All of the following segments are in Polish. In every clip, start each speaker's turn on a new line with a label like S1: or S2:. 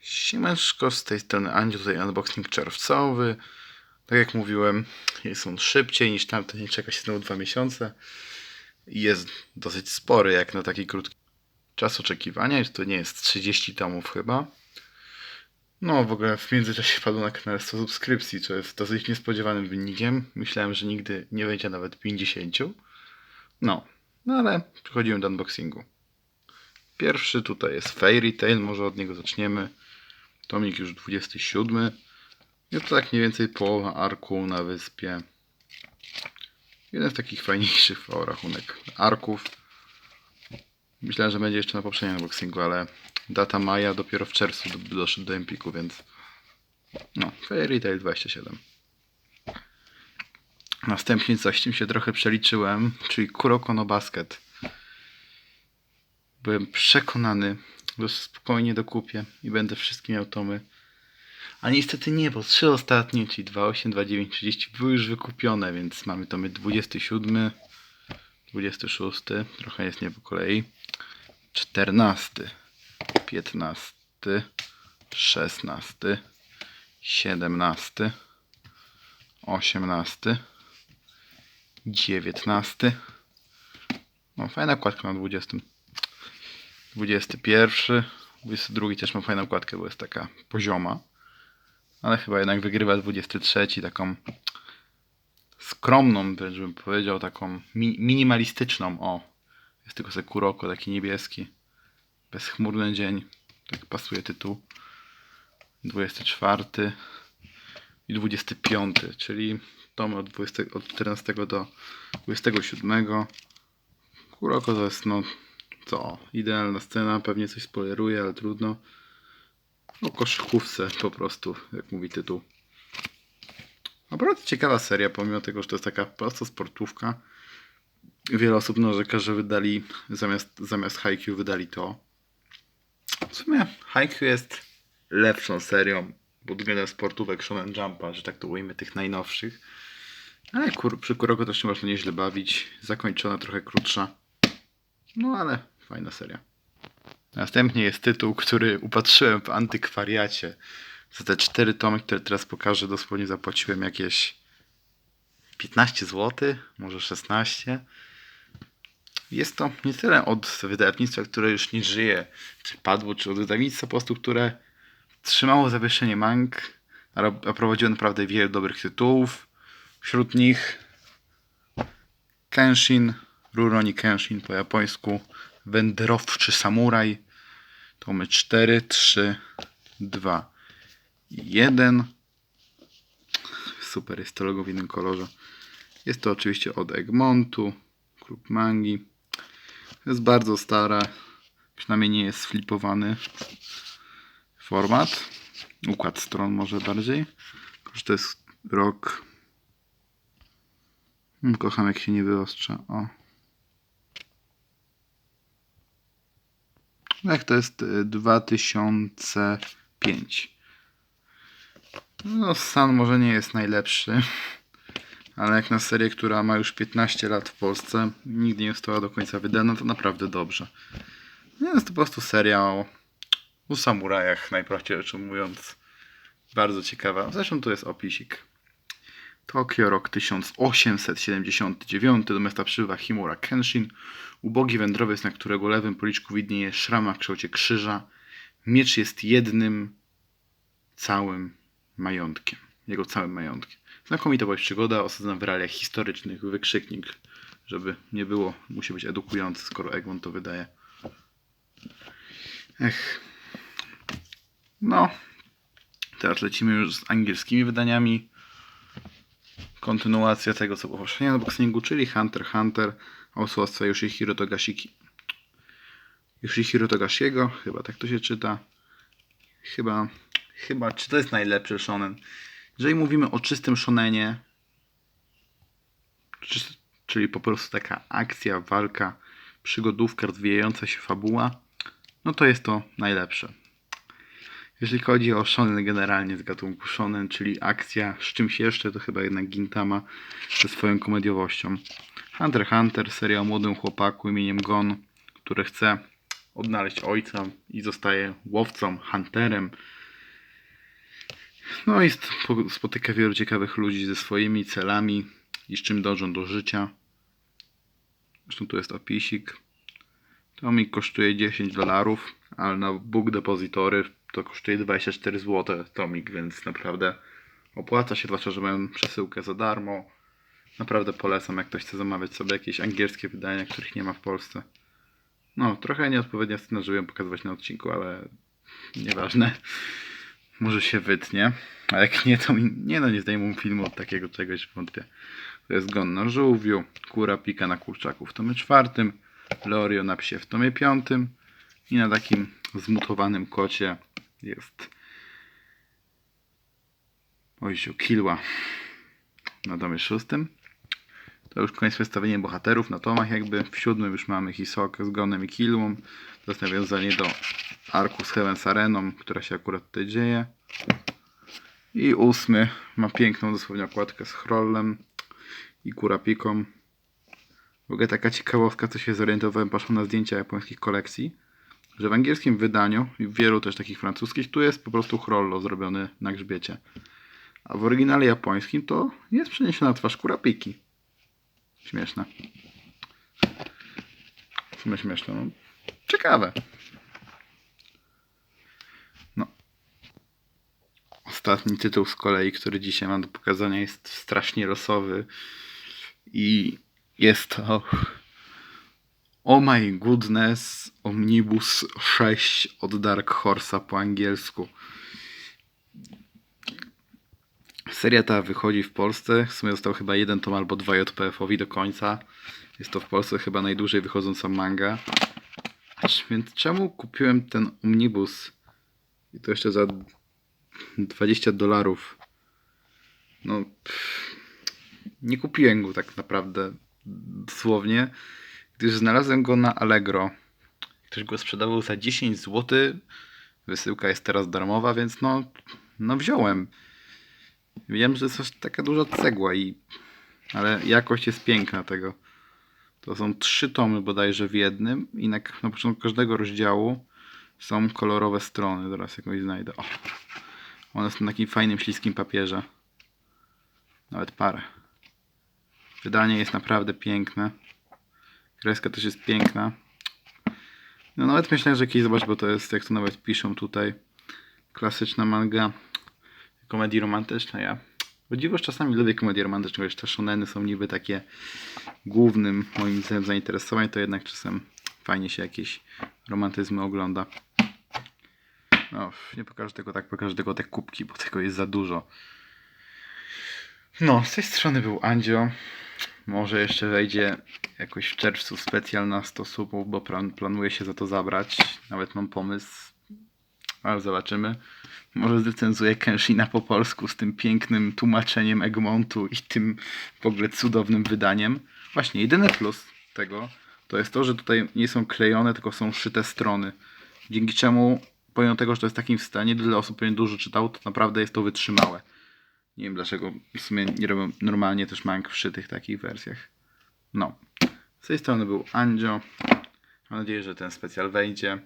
S1: Siemaneczko, z tej strony Andziu, tutaj unboxing czerwcowy. Tak jak mówiłem, jest on szybciej niż tamten, nie czeka się znowu dwa miesiące. I jest dosyć spory jak na taki krótki czas oczekiwania, to nie jest 30 tomów chyba. No, w ogóle w międzyczasie padło na kanale 100 subskrypcji, co jest dosyć niespodziewanym wynikiem. Myślałem, że nigdy nie będzie nawet 50. No, no ale przechodzimy do unboxingu. Pierwszy tutaj jest Fairy Tail, może od niego zaczniemy. Tomik już 27. Jest to tak mniej więcej połowa arku na wyspie. Jeden z takich fajniejszych o rachunek arków. Myślałem, że będzie jeszcze na poprzednim unboxingu, ale data maja dopiero w czerwcu do- doszedł do Empiku, więc no, Fairy Tail 27. Następnie coś, czym się trochę przeliczyłem, czyli Kuroko no Basket. Byłem przekonany, że spokojnie dokupię i będę wszystkie miał tomy. A niestety nie, bo trzy ostatnie, czyli 28, 29, 30 były już wykupione, więc mamy tomy 27, 26, trochę jest nie po kolei, 14, 15, 16, 17, 18, 19. No fajna kładka na 20. 21, 22 też ma fajną kładkę, bo jest taka pozioma. Ale chyba jednak wygrywa 23, taką skromną, wręcz bym powiedział, taką mi minimalistyczną. O, jest tylko se Kuroko, taki niebieski. Bezchmurny dzień. Tak pasuje tytuł. 24 i 25, czyli tom od, 20, od 14 do 27. Kuroko to jest no co, idealna scena, pewnie coś spoileruje, ale trudno. O koszykówce po prostu, jak mówi tytuł. Naprawdę ciekawa seria, pomimo tego, że to jest taka prosta sportówka. Wiele osób narzeka, że wydali zamiast, zamiast Haikyuu wydali to. W sumie Haikyuu jest lepszą serią pod względem sportówek Shonen Jumpa, że tak to ujmę, tych najnowszych. Ale kur, przy Kuroko też się można nieźle bawić. Zakończona, trochę krótsza. No ale fajna seria. Następnie jest tytuł, który upatrzyłem w antykwariacie. Za te cztery tomy, które teraz pokażę, dosłownie zapłaciłem jakieś 15 zł, może 16. Jest to nie tyle od wydawnictwa, które już nie żyje, czy padło, czy od wydawnictwa po prostu, które trzymało zawieszenie mang, a ro- a prowadziło naprawdę wiele dobrych tytułów. Wśród nich Kenshin, Rurouni Kenshin po japońsku, Wędrowczy Samuraj, tomy 4, 3, 2 i 1. Super, jest to logo w innym kolorze. Jest to oczywiście od Egmontu, klub mangi. Jest bardzo stara, przynajmniej nie jest flipowany format. Układ stron może bardziej. Tylko, to jest rok. Mm, Kocham jak się nie wyostrza. O. Jak to jest y, 2005. No, Stan może nie jest najlepszy, ale jak na serię, która ma już 15 lat w Polsce, nigdy nie została do końca wydana, to naprawdę dobrze. Jest to po prostu seria o, o samurajach, najprościej rzecz ujmując. Bardzo ciekawa. Zresztą tu jest opisik. Tokio, rok 1879. Do miasta przybywa Himura Kenshin. Ubogi wędrowiec, na którego lewym policzku widnieje szrama w kształcie krzyża. Miecz jest jednym całym majątkiem. Jego całym majątkiem. Znakomita była przygoda osadzona w realiach historycznych. Wykrzyknik, żeby nie było, musi być edukujący, skoro Egmont to wydaje. Ech. No. Teraz lecimy już z angielskimi wydaniami kontynuacja tego, co było w poprzednim unboxingu, czyli Hunter Hunter autorstwa Yoshihiro Togashiki. Yoshihiro Togashiego, chyba tak to się czyta. Chyba, chyba, czy to jest najlepszy shonen? Jeżeli mówimy o czystym shonenie, czy, czyli po prostu taka akcja, walka, przygodówka, rozwijająca się fabuła, no to jest to najlepsze. Jeśli chodzi o shonen generalnie z gatunku shonen, czyli akcja z czymś jeszcze, to chyba jednak Gintama ze swoją komediowością. Hunter x Hunter, seria o młodym chłopaku imieniem Gon, który chce odnaleźć ojca i zostaje łowcą, hunterem. No i sp- spotyka wielu ciekawych ludzi ze swoimi celami i z czym dążą do życia. Zresztą tu jest opisik. Tomik kosztuje 10 dolarów, ale na Book Depository to kosztuje 24 zł Tomik, więc naprawdę opłaca się, zwłaszcza, że mają przesyłkę za darmo. Naprawdę polecam, jak ktoś chce zamawiać sobie jakieś angielskie wydania, których nie ma w Polsce. No, trochę nieodpowiednia scena, żeby ją pokazywać na odcinku, ale nieważne. Może się wytnie. A jak nie, to mi- nie no, nie zdejmą filmu od takiego czegoś, wątpię. To jest Gon na żółwiu, Kura pika na kurczaku w tomie czwartym, Leorio na psie w tomie piątym i na takim zmutowanym kocie jest Ojciu, Kilła na tomie szóstym. To już koniec przedstawienia bohaterów na tomach jakby. W siódmym już mamy Hisokę z Gonem i Kilłą. To jest nawiązanie do arku z Heaven's Areną, która się akurat tutaj dzieje. I ósmy ma piękną dosłownie okładkę z Hrollem i Kurapiką. W ogóle taka ciekawostka, co się zorientowałem patrząc na zdjęcia japońskich kolekcji, że w angielskim wydaniu i w wielu też takich francuskich tu jest po prostu Hrollo zrobiony na grzbiecie. A w oryginale japońskim to jest przeniesiona twarz Kurapiki. Śmieszne. W sumie śmieszne. No. Ciekawe. No. Ostatni tytuł z kolei, który dzisiaj mam do pokazania jest strasznie losowy i jest to Oh my goodness Omnibus 6 od Dark Horse'a po angielsku. Seria ta wychodzi w Polsce. W sumie został chyba jeden tom albo dwa JPF-owi do końca. Jest to w Polsce chyba najdłużej wychodząca manga. Więc czemu kupiłem ten omnibus? I to jeszcze za 20 dolarów. No, pff, nie kupiłem go tak naprawdę dosłownie, gdyż znalazłem go na Allegro. Ktoś go sprzedawał za 10 zł. Wysyłka jest teraz darmowa, więc no, no wziąłem. Wiem, że to jest taka duża cegła i... Ale jakość jest piękna tego. To są trzy tomy bodajże w jednym i na, na początku każdego rozdziału są kolorowe strony. Zaraz jakąś znajdę. O. One są na takim fajnym, śliskim papierze. Nawet parę. Wydanie jest naprawdę piękne. Kreska też jest piękna. No nawet myślę, że kiedyś zobacz, bo to jest, jak to nawet piszą tutaj, klasyczna manga komedii romantycznej. Ja o dziwoż czasami lubię komedie romantyczne, chociaż te shoneny są niby takie głównym moim zdaniem zainteresowań, to jednak czasem fajnie się jakieś romantyzmy ogląda. No, nie pokażę tego tak, pokażę tylko te kubki, bo tego jest za dużo. No, z tej strony był Andzio. Może jeszcze wejdzie jakoś w czerwcu specjal na 100 subów, bo plan, planuję się za to zabrać. Nawet mam pomysł, ale zobaczymy. Może zrecenzuję Kenshina po polsku z tym pięknym tłumaczeniem Egmontu i tym w ogóle cudownym wydaniem. Właśnie, jedyny plus tego to jest to, że tutaj nie są klejone, tylko są szyte strony. Dzięki czemu, pomimo tego, że to jest w takim stanie, wiele osób pewnie dużo czytało, to naprawdę jest to wytrzymałe. Nie wiem dlaczego w sumie nie robią normalnie też mang w szytych takich wersjach. No. Z tej strony był Andzio. Mam nadzieję, że ten specjal wejdzie.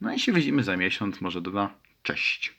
S1: No i się widzimy za miesiąc, może dwa. Cześć.